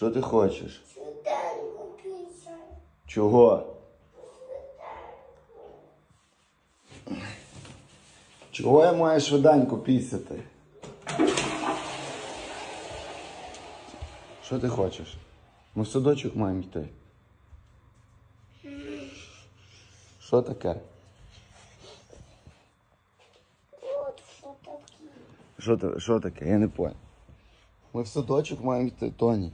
Що ти хочеш? Чого? Чого я маю швиденько пісяти? Що ти хочеш? Ми в садочок маємо йти. Що таке? От що таке. Що таке? Я не понял. Ми в садочок маємо йти, Тоні.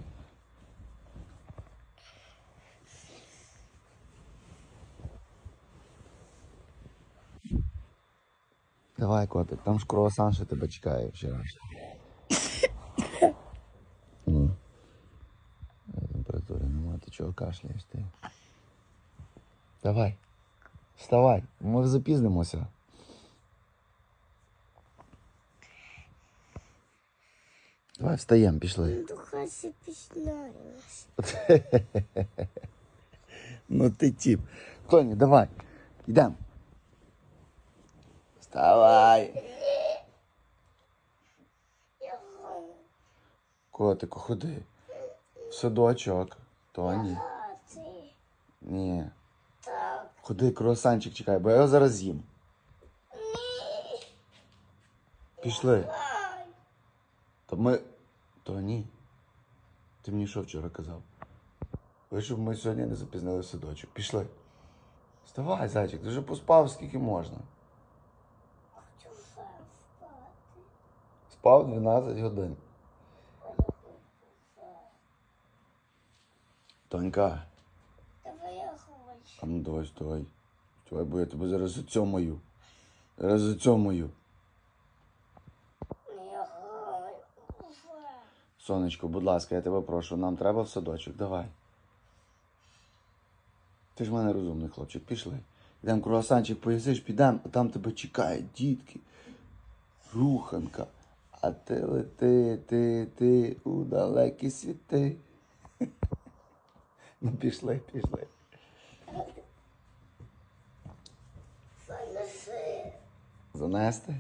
Давай, котик, там ж круасан ще тебе чекає вчора. Ну. Е, Температури нема, ти чого кашляєш ти? Давай. Вставай, ми запізнимося. Давай встаємо, пішли. Духа си піснялась. Ну ти тип. Тоні, давай. Йдемо. Вставай. Котику, ходи. В садочок. Тоні. Ні. Ходи, круасанчик чекай, бо я його зараз їм. Пішли. Та ми. Тоні. Ти мені що вчора казав? Ви щоб ми сьогодні не запізнили садочок. Пішли. Вставай, зайчик, ти вже поспав скільки можна. Спати. Спав 12 годин. Тонька, Давай я хочу. а ну давай стой. Стой, бо я тебе зараз зацьомаю. Зараз зацьомаю. Сонечко, будь ласка, я тебе прошу, нам треба в садочок, давай. Ти ж в мене розумний хлопчик, пішли. Йдемо круасанчик поїсиш, підемо, а там тебе чекають дітки. Руханка. А ти лети, ти, ти у далекі світи. Ну пішли, пішли. Занеси. Занести.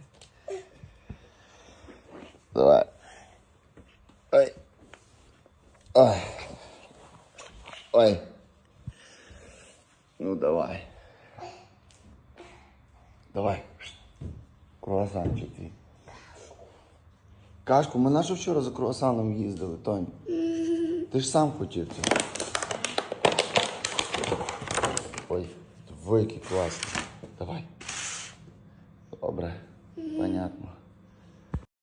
Давай. Ой. Ой. Ой. Ну давай. Давай. Круасанчик твій. Кашку, ми нащо вчора за круасаном їздили, Тонь? Ти ж сам хотів це. Ой, який класний. Давай. Добре, понятно.